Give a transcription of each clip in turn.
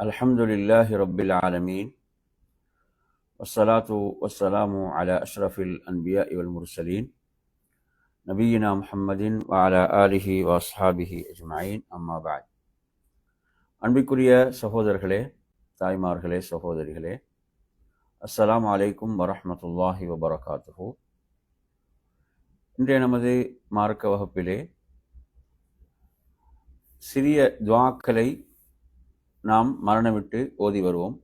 الحمد لله رب العالمين والصلاة والسلام على أشرف الأنبياء والمرسلين نبينا محمد وعلى آله وأصحابه أجمعين أما بعد அன்பிற்குரிய சகோதரர்களே தாய்மார்களே சகோதரிகளே அஸ்ஸலாமு அலைக்கும் வரஹ்மத்துல்லாஹி வபரகாத்துஹு இன்றைய நமது மார்க்க வகுப்பிலே சிறிய துவாக்களை நாம் மரணமிட்டு ஓதி வருவோம்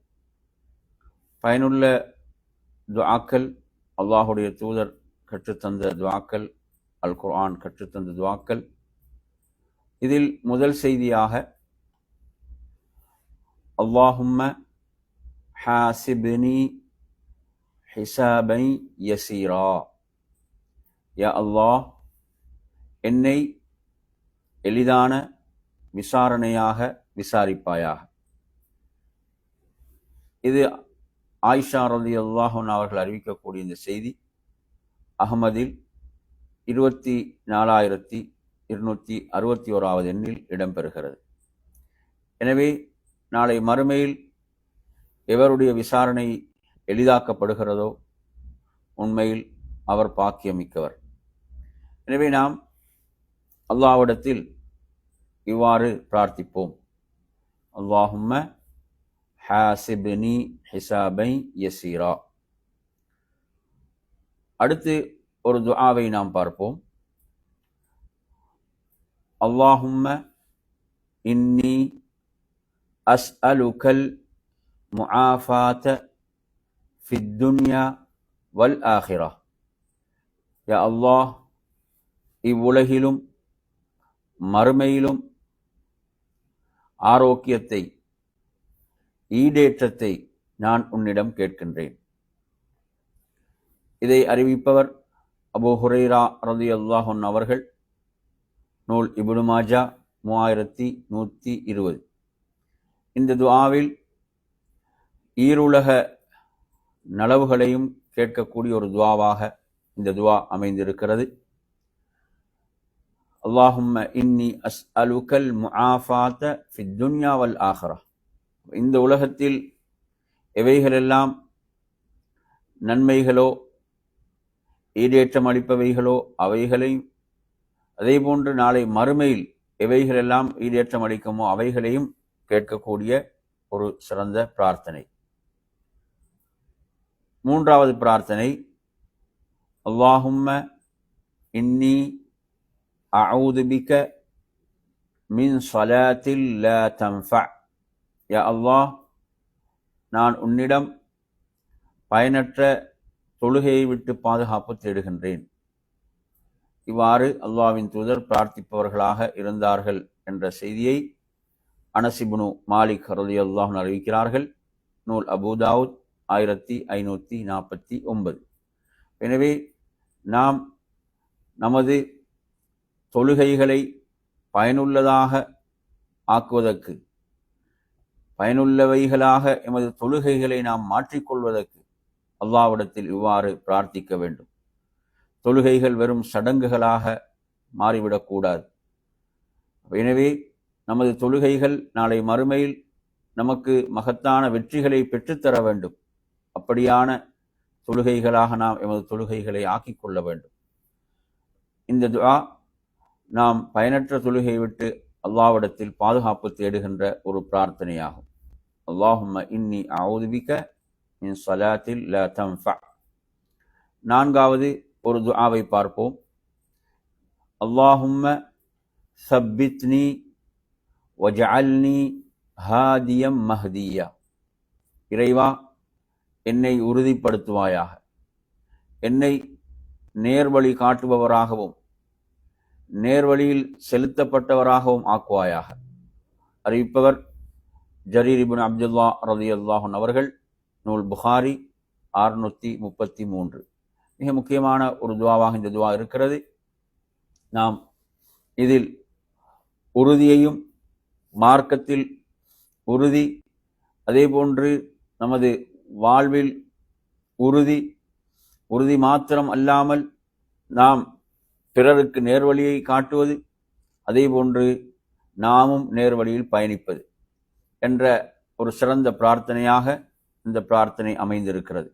பயனுள்ள துவாக்கள் அல்லாஹுடைய தூதர் கற்றுத்தந்த துவாக்கள் அல் குர்ஆன் கற்றுத்தந்த துவாக்கள் இதில் முதல் செய்தியாக அல்லாஹும்ம ஹாசிபினி ஹிசாபை யசீரா. யா அல்லாஹ் என்னை எளிதான விசாரணையாக விசாரிப்பாயாக. இது ஆயிஷா ரதி அல்லாஹன் அவர்கள் அறிவிக்கக்கூடிய இந்த செய்தி. அகமதில் இருபத்தி நாலாயிரத்தி இருநூற்றி அறுபத்தி ஓராவது எண்ணில் இடம்பெறுகிறது. எனவே நாளை மறுமையில் எவருடைய விசாரணை எளிதாக்கப்படுகிறதோ உண்மையில் அவர் பாக்கியமிக்கவர். எனவே நாம் அல்லாவிடத்தில் இவ்வாறு பிரார்த்திப்போம். அல்லாஹும்ம ஹாசிப்னி ஹிசாபை யசீரா அடுத்து ஒரு துஆவை நாம் பார்ப்போம். அல்லாஹும்ம இன்னி அஸ்அலுகல் முஆஃபாத ஃபித் துன்யா வல் ஆஹிரா. யா அல்லாஹ் இவ்வுலகிலும் மறுமையிலும் ஆரோக்கியத்தை ஈடேற்றத்தை நான் உன்னிடம் கேட்கின்றேன். இதை அறிவிப்பவர் அபு ஹுரைரா ரதி அல்லாஹன் அவர்கள். நூல் இபுனு மாஜா மூவாயிரத்தி நூற்றி இருபது. இந்த துவாவில் ஈருலக நலவுகளையும் கேட்கக்கூடிய ஒரு துவாவாக இந்த துவா அமைந்திருக்கிறது. அல்லாஹும்ம இன்னி அஸ் அலுக்கல் முஆஃபாத்த ஃபித் துன்யா வல் ஆஹரா. இந்த உலகத்தில் எவைகளெல்லாம் நன்மைகளோ ஈடேற்றம் அளிப்பவைகளோ அவைகளையும் அதே போன்று நாளை மறுமையில் எவைகளெல்லாம் ஈடேற்றம் அளிக்குமோ அவைகளையும் கேட்கக்கூடிய ஒரு சிறந்த பிரார்த்தனை. மூன்றாவது பிரார்த்தனை அல்லாஹும்ம இன்னி அவுதுபிக்க மின் சலாத்தில் ல தன்ஃபா. யா அல்லாஹ் நான் உன்னிடம் பயனற்ற தொழுகையை விட்டு பாதுகாப்பு தேடுகின்றேன். இவ்வாறு அல்லாவின் தூதர் பிரார்த்திப்பவர்களாக இருந்தார்கள் என்ற செய்தியை அனசிபுனு மாலிக் ஹரதி அல்லாஹன் அறிவிக்கிறார்கள். நூல் அபுதாவுத் ஆயிரத்தி ஐநூற்றி நாற்பத்தி ஒன்பது. எனவே நாம் நமது தொழுகைகளை பயனுள்ளதாக ஆக்குவதற்கு பயனுள்ளவைகளாக எமது தொழுகைகளை நாம் மாற்றிக்கொள்வதற்கு அல்லாவிடத்தில் இவ்வாறு பிரார்த்திக்க வேண்டும். தொழுகைகள் வெறும் சடங்குகளாக மாறிவிடக்கூடாது எனவே நமது தொழுகைகள் நாளை மறுமையில் நமக்கு மகத்தான வெற்றிகளை பெற்றுத்தர வேண்டும். அப்படியான தொழுகைகளாக நாம் எமது தொழுகைகளை ஆக்கிக் கொள்ள வேண்டும். இந்த துவா நாம் பயனற்ற தொழுகையை விட்டு அல்லாவிடத்தில் பாதுகாப்பு தேடுகின்ற ஒரு பிரார்த்தனையாகும். அல்லாஹும்ம இன்னி அவுதுபிக்க மின் சலாத்தில் ல தம்ஃபா நான்காவது ஒரு துஆவை பார்ப்போம். அல்லாஹும்ம சப்பித்னி வஜஅல்னி ஹாதியம் மஹதியா. இறைவா என்னை உறுதிப்படுத்துவாயாக. என்னை நேர்வழி காட்டுபவராகவும் நேர்வழியில் செலுத்தப்பட்டவராகவும் ஆக்குவாயாக. அறிவிப்பவர் ஜரீர் இபின் அப்துல்லா ரதி அல்லாஹன் அவர்கள் நூல் புகாரி அறுநூற்றி முப்பத்தி மூன்று. மிக முக்கியமான ஒரு துவாவாக இந்த துவா இருக்கிறது. நாம் இதில் உறுதியையும் மார்க்கத்தில் உறுதி அதேபோன்று நமது வாழ்வில் உறுதி உறுதி மாத்திரம் அல்லாமல் நாம் பிறருக்கு நேர்வழியை காட்டுவது அதேபோன்று நாமும் நேர்வழியில் பயணிப்பது. என்ற ஒரு சிறந்த பிரார்த்தனையாக இந்த பிரார்த்தனை அமைந்திருக்கிறது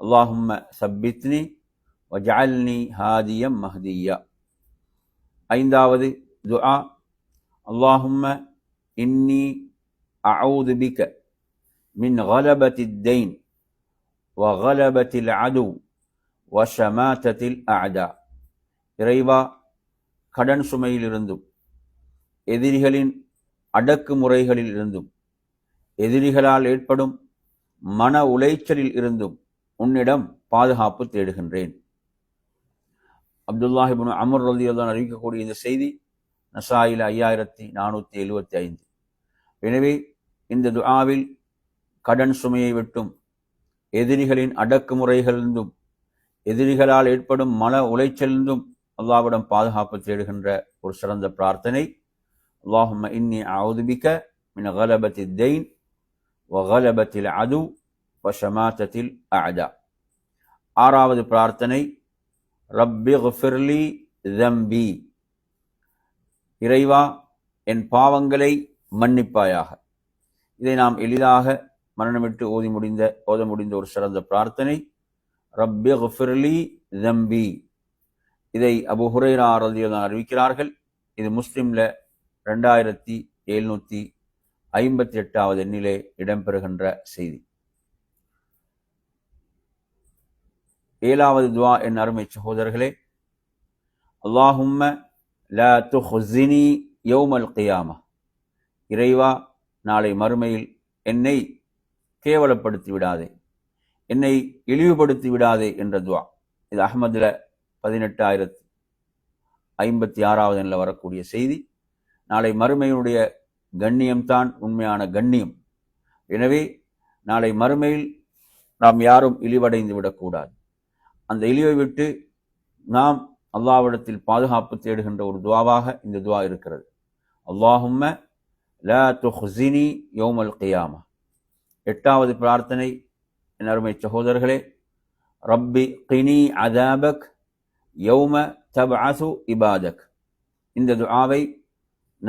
அல்லாஹும்ம சப்பித்னி வஜால்னி ஹாதியம் மஹதியா ஐந்தாவது துஆ அல்லாஹும்ம இன்னி அவுது பிக மின் غلبة الدين وغلبة العدو وشماتة الأعداء இறைவா கடன் சுமையிலிருந்தும் எதிரிகளின் அடக்குமுறைகளில் இருந்தும் எதிரிகளால் ஏற்படும் மன உளைச்சலில் இருந்தும் உன்னிடம் பாதுகாப்பு தேடுகின்றேன். அப்துல்லாஹிபின் அமர் ரலியல்லான் அறிவிக்கக்கூடிய இந்த செய்தி நசாயில் ஐயாயிரத்தி நானூற்றி எழுபத்தி ஐந்து. எனவே இந்த துஆவில் கடன் சுமையை விட்டும் எதிரிகளின் அடக்குமுறைகளிலிருந்தும் எதிரிகளால் ஏற்படும் மன உளைச்சலிருந்தும் அல்லாவிடம் பாதுகாப்பு தேடுகின்ற ஒரு சிறந்த பிரார்த்தனை. அல்லாஹும்ம இன்னி அவுதுபிக்க மின் கலபத்தி தெயின் வகலபத்தில் அது வஷமாத்தத்தில் அடா ஆறாவது பிரார்த்தனை ரப்பி ஃபிர்லி தம்பி இறைவா என் பாவங்களை மன்னிப்பாயாக. இதை நாம் எளிதாக மரணமிட்டு ஓதி முடிந்த ஓத முடிந்த ஒரு சிறந்த பிரார்த்தனை ரப்பி ஃபிர்லி தம்பி. இதை அபு ஹுரைரா ரதியதான் அறிவிக்கிறார்கள். இது முஸ்லீமில் ரெண்டாயிரத்தி எழுநூத்தி ஐம்பத்தி எட்டாவது எண்ணிலே இடம்பெறுகின்ற செய்தி. ஏழாவது துவா என் அருமை சகோதரர்களே அல்லாஹும்ம லா துஹ்ஸினி யௌமல் கியாமா. இறைவா நாளை மறுமையில் என்னை கேவலப்படுத்தி விடாதே என்னை இழிவுபடுத்தி விடாதே என்ற துவா. இது அகமதுல பதினெட்டாயிரத்து ஐம்பத்தி ஆறாவது எண்ணில் வரக்கூடிய செய்தி. நாளை மறுமையினுடைய கண்ணியம்தான் உண்மையான கண்ணியம். எனவே நாளை மறுமையில் நாம் யாரும் இழிவடைந்து விடக்கூடாது. அந்த இழிவை விட்டு நாம் அல்லாவிடத்தில் பாதுகாப்பு தேடுகின்ற ஒரு துவாவாக இந்த துவா இருக்கிறது. அல்லாஹும்ம லா துஹினி யோமல் கியாமா. எட்டாவது பிரார்த்தனை என் அருமை சகோதரர்களே ரப்பி கினி அதாபக் யௌம தப்அசு இபாதக். இந்த துஆவை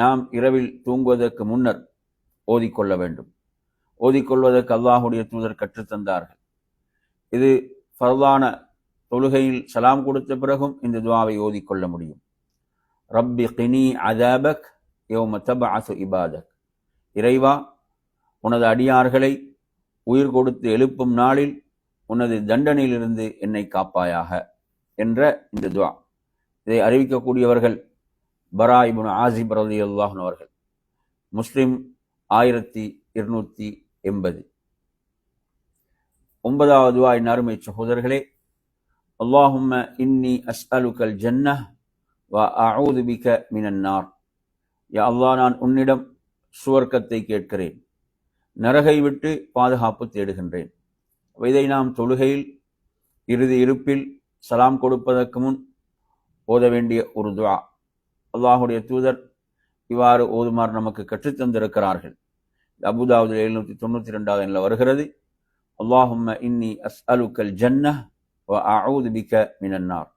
நாம் இரவில் தூங்குவதற்கு முன்னர் ஓதிக்கொள்ள வேண்டும். ஓதிக்கொள்வதற்கு அல்லாஹுடைய தூதர் கற்றுத்தந்தார்கள் இது ஃபர்தான தொழுகையில் சலாம் கொடுத்த பிறகும் இந்த துவாவை ஓதிக்கொள்ள முடியும். ரப்பி கினி அதாபக் யோம தபஅசு இபாதக். இறைவா உனது அடியார்களை உயிர் கொடுத்து எழுப்பும் நாளில் உனது தண்டனையிலிருந்து என்னை காப்பாயாக என்ற இந்த துவா. இதை அறிவிக்கக்கூடியவர்கள் பரா இபுன் ஆசிப் ரலி அல்லாஹன் அவர்கள். முஸ்லிம் ஆயிரத்தி இருநூத்தி எண்பது. ஒன்பதாவது வாய் நறுமை சகோதரர்களே அல்லாஹும்ம இன்னி அஸ்அலுக்கல் ஜன்ன வ மினன்னார் யா அல்லாஹ் நான் உன்னிடம் சுவர்க்கத்தை கேட்கிறேன். நரகை விட்டு பாதுகாப்பு தேடுகின்றேன். இதை நாம் தொழுகையில் இறுதி இருப்பில் சலாம் கொடுப்பதற்கு முன் ஓத வேண்டிய ஒரு துவா. அல்லாஹுடைய தூதர் இவ்வாறு ஓதுமாறு நமக்கு கற்றுத்தந்திருக்கிறார்கள் அபுதாவுது எழுநூற்றி தொண்ணூற்றி ரெண்டாவது எண்ணில் வருகிறது. அல்லாஹும்ம இன்னி அஸ் அலுக்கல் ஜன்ன வ அஊது மினன்னார்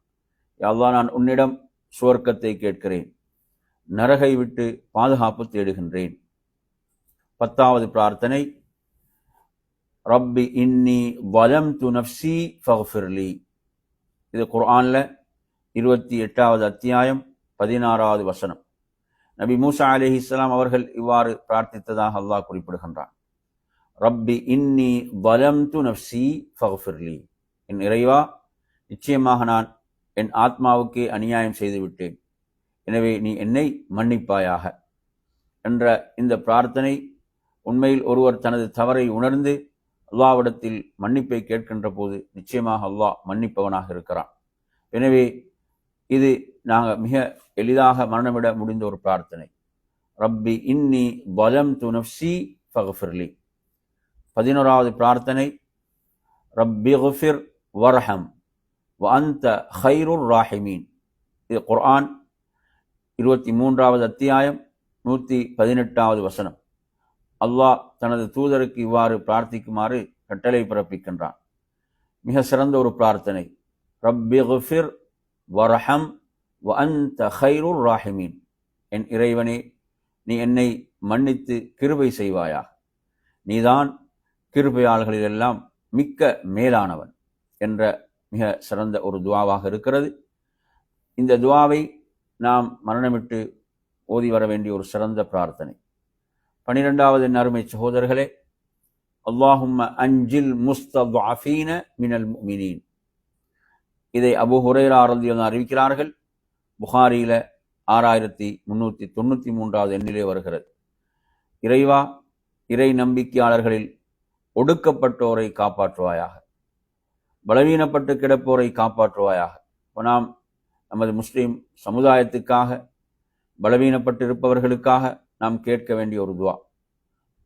அல்லாஹ் நான் உன்னிடம் சுவர்க்கத்தை கேட்கிறேன். நரகை விட்டு பாதுகாப்பு தேடுகின்றேன். பத்தாவது பிரார்த்தனை ரப்பி இன்னி வலம் து நப்சி ஃபஃபிர்லி இது குர்ஆனில் இருபத்தி எட்டாவது அத்தியாயம் பதினாறாவது வசனம். நபி மூசா அலி இஸ்லாம் அவர்கள் இவ்வாறு பிரார்த்தித்ததாக அல்லாஹ் குறிப்பிடுகின்றான். ரப்பி இன்னி வலம் து நப்சி ஃபஃபிர்லி என் இறைவா நிச்சயமாக நான் என் ஆத்மாவுக்கு அநியாயம் செய்துவிட்டேன். எனவே நீ என்னை மன்னிப்பாயாக என்ற இந்த பிரார்த்தனை உண்மையில் ஒருவர் தனது தவறை உணர்ந்து அல்லாவிடத்தில் மன்னிப்பை கேட்கின்ற போது நிச்சயமாக அல்லாஹ் மன்னிப்பவனாக இருக்கிறான். எனவே இது நாங்கள் மிக எளிதாக மரணமிட முடிந்த ஒரு பிரார்த்தனை. ரப்பி இன்னி பலம் துனப்சி ஃபகஃபிர்லி. பதினோராவது பிரார்த்தனை ரப்பி குஃபிர் வர்ஹம் வ அந்த ஹைருர் ராஹிமீன். இது குர்ஆன் இருபத்தி மூன்றாவது அத்தியாயம் நூற்றி பதினெட்டாவது வசனம். அல்லாஹ் தனது தூதருக்கு இவ்வாறு பிரார்த்திக்குமாறு கட்டளை பிறப்பிக்கின்றான். மிக சிறந்த ஒரு பிரார்த்தனை. ரப்பி குஃபிர் வரஹம் வ அந்த ஹைருர் ராஹிமீன். என் இறைவனே நீ என்னை மன்னித்து கிருபை செய்வாயா? நீதான் கிருபையாளர்களிலெல்லாம் மிக்க மேலானவன் என்ற மிக சிறந்த ஒரு துவாவாக இருக்கிறது. இந்த துவாவை நாம் மரணமிட்டு ஓதி வர வேண்டிய ஒரு சிறந்த பிரார்த்தனை. பனிரெண்டாவது அருமை சகோதரர்களே அல்லாஹும் அஞ்சில் முஸ்தீன மினல் மினீன் இதை அபு ஹுரேரா ரலியல்லாஹு அறிவிக்கிறார்கள். புகாரியில் ஆறாயிரத்தி முன்னூற்றி தொண்ணூற்றி மூன்றாவது எண்ணிலே வருகிறது. இறைவா இறை நம்பிக்கையாளர்களில் ஒடுக்கப்பட்டோரை காப்பாற்றுவாயாக. பலவீனப்பட்டு கிடப்போரை காப்பாற்றுவாயாக. இப்போ நாம் நமது முஸ்லீம் சமுதாயத்துக்காக பலவீனப்பட்டிருப்பவர்களுக்காக நாம் கேட்க வேண்டிய ஒரு துவா.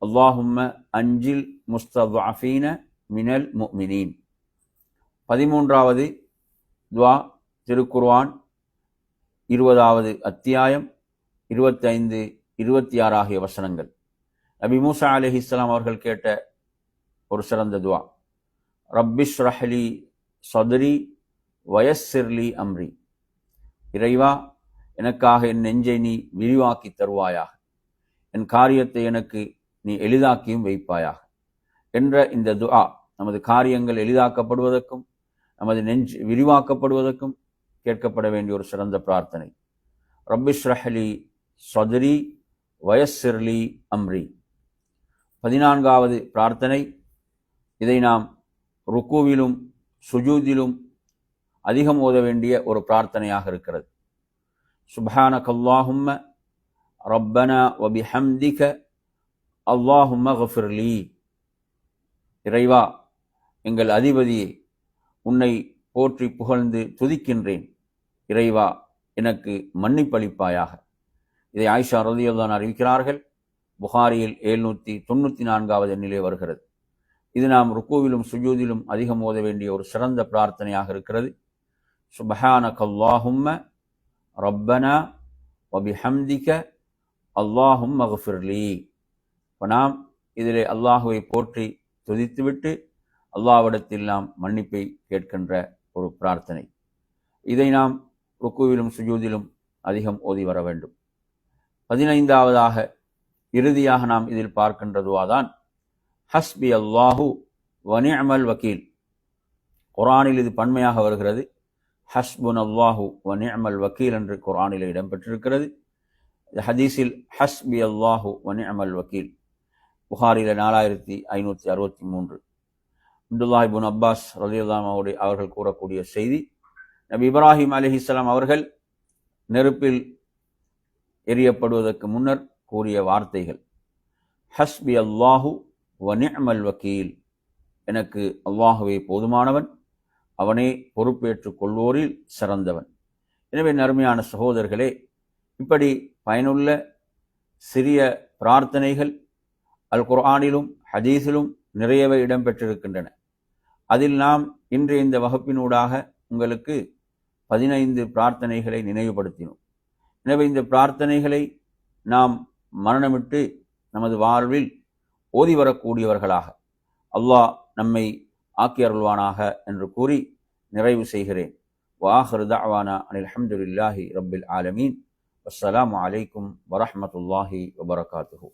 அல்லாஹும்ம அஞ்சில் முஸ்தீன மினல் முமினீன் பதிமூன்றாவது துவா திருக்குர்வான் இருபதாவது அத்தியாயம் இருபத்தைந்து இருபத்தி ஆறு ஆகிய வசனங்கள். நபி மூசா அலி இஸ்லாம் அவர்கள் கேட்ட ஒரு சிறந்த துவா. ரப்பிஷ் ரஹ்லி சதுரி வயஸ்ஸிர்லி அம்ரி. இறைவா எனக்காக என் நெஞ்சை நீ விரிவாக்கி தருவாயாக. என் காரியத்தை எனக்கு நீ எளிதாக்கியும் வைப்பாயாக. என்ற இந்த துஆ நமது காரியங்கள் எளிதாக்கப்படுவதற்கும் நமது நெஞ்சு விரிவாக்கப்படுவதற்கும் கேட்கப்பட வேண்டிய ஒரு சிறந்த பிரார்த்தனை. ரப்பிஷ் ரஹலி சதுரி வயஸ்ஸிர்லி அம்ரி. பதினான்காவது பிரார்த்தனை. இதை நாம் ருக்குவிலும் சுஜூதிலும் அதிகம் ஓத வேண்டிய ஒரு பிரார்த்தனையாக இருக்கிறது. சுபான கல்லாஹும்ம ரப்பனா வபிஹம்திக அல்லாஹும்ம கஃபிர்லி. இறைவா எங்கள் அதிபதியை உன்னை போற்றி புகழ்ந்து துதிக்கின்றேன். இறைவா எனக்கு மன்னிப்பளிப்பாயாக. இதை ஆயிஷா ரதியுல்லான் அறிவிக்கிறார்கள். புகாரியில் எழுநூற்றி தொண்ணூற்றி நான்காவது எண்ணிலே வருகிறது. இது நாம் ருக்குவிலும் சுஜூதிலும் அதிகம் ஓத வேண்டிய ஒரு சிறந்த பிரார்த்தனையாக இருக்கிறது. சுபஹான கல்லாஹும்ம ரப்பனா வபிஹம்திக அல்லாஹும் மகஃபிர்லி இப்போ நாம் இதிலே அல்லாஹுவை போற்றி துதித்துவிட்டு அல்லாவிடத்தில் நாம் மன்னிப்பை கேட்கின்ற ஒரு பிரார்த்தனை. இதை நாம் ருக்குவிலும் சுஜூதிலும் அதிகம் ஓதி வர வேண்டும். பதினைந்தாவதாக இறுதியாக நாம் இதில் பார்க்கின்றதுவாதான் ஹஸ்பி அல்லாஹு வனிஅமல் வக்கீல் குரானில் இது பன்மையாக வருகிறது. ஹஸ்புன் அல்லாஹு வனிஅமல் வக்கீல் என்று குரானில் இடம்பெற்றிருக்கிறது. ஹதீஸில் ஹஸ்பி அல்லாஹு வனிஅமல் வக்கீல் புகாரில நாலாயிரத்தி ஐநூற்றி அறுபத்தி மூன்று. அப்துல்லாஹிபுன் அப்பாஸ் ரலியுல்லாம் அவர்கள் கூறக்கூடிய செய்தி நபி இப்ராஹிம் அலிஹிஸ்லாம் அவர்கள் நெருப்பில் எரியப்படுவதற்கு முன்னர் கூறிய வார்த்தைகள் ஹஸ்பி அல்லாஹு வனிஅமல் வக்கீல். எனக்கு அல்லாஹுவே போதுமானவன் அவனே பொறுப்பேற்றுக் கொள்வோரில் சிறந்தவன். எனவே நருமையான சகோதரர்களே இப்படி பயனுள்ள சிறிய பிரார்த்தனைகள் அல் குர்ஆனிலும் ஹதீஸிலும் நிறையவே இடம்பெற்றிருக்கின்றன. அதில் நாம் இன்று இந்த வகுப்பினூடாக உங்களுக்கு பதினைந்து பிரார்த்தனைகளை நினைவுபடுத்தினோம். எனவே இந்த பிரார்த்தனைகளை நாம் மரணமிட்டு நமது வாழ்வில் ஓதி வரக்கூடியவர்களாக அல்லாஹ் நம்மை ஆக்கி அருள்வானாக என்று கூறி நிறைவு செய்கிறேன். வாஹருதாவானா அனில் அஹமதுல்லாஹி ரபில் ஆலமீன். அஸ்லாம் அலைக்கும் வரமத்துல்லாஹி வபரகாத்துஹூ.